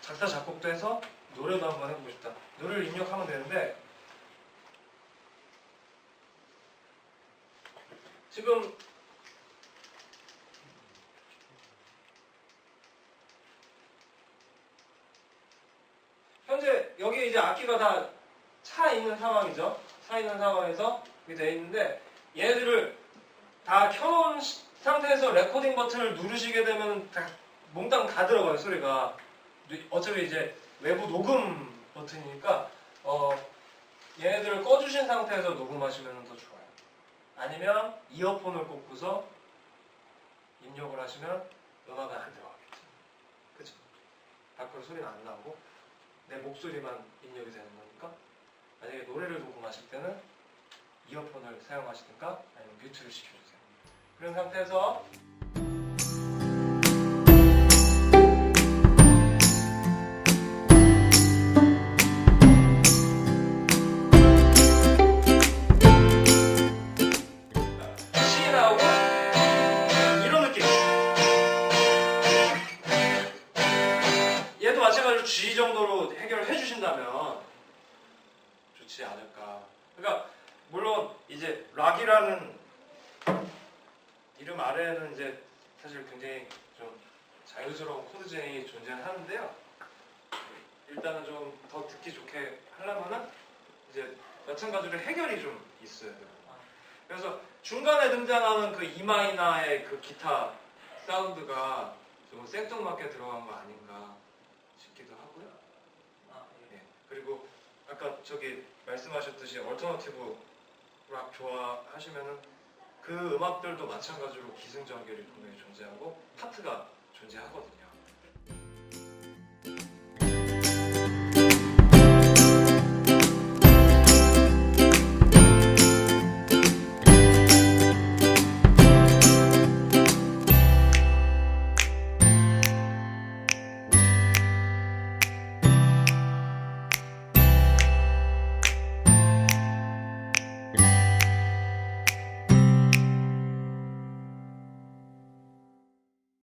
작사 작곡도 해서 노래도 한번 해보고 싶다. 노래를 입력하면 되는데 지금 현재 여기 이제 악기가 다 차 있는 상황이죠. 차 있는 상황에서 이렇게 돼 있는데 얘네들을 다 켜놓은 시- 상태에서 레코딩 버튼을 누르시게 되면 다 몽땅 다 들어가요 소리가. 어차피 이제 외부 녹음 버튼이니까 어, 얘네들을 꺼주신 상태에서 녹음하시면 더 좋아요. 아니면 이어폰을 꽂고서 입력을 하시면 음악은 안 들어가겠죠. 그죠? 밖으로 소리는 안 나오고 내 목소리만 입력이 되는 거니까 만약에 노래를 녹음하실 때는 이어폰을 사용하시든가 아니면 뮤트를 시켜주세요. 그런 상태에서 가지로 G 정도로 해결을 해주신다면 좋지 않을까. 그러니까 물론 이제 락이라는 이름 아래에는 이제 사실 굉장히 좀 자유스러운 코드 제이 존재하는데요. 일단은 좀 더 듣기 좋게 하려면은 이제 마찬가지로 해결이 좀 있어야 돼요. 그래서 중간에 등장하는 그 이마이나의 그 기타 사운드가 좀 생뚱맞게 들어간 거 아닌가 싶기도 하고요. 예. 그리고 아까 저기 말씀하셨듯이 얼터너티브 락 좋아하시면은 그 음악들도 마찬가지로 기승전결이 분명히 존재하고 파트가 존재하거든요.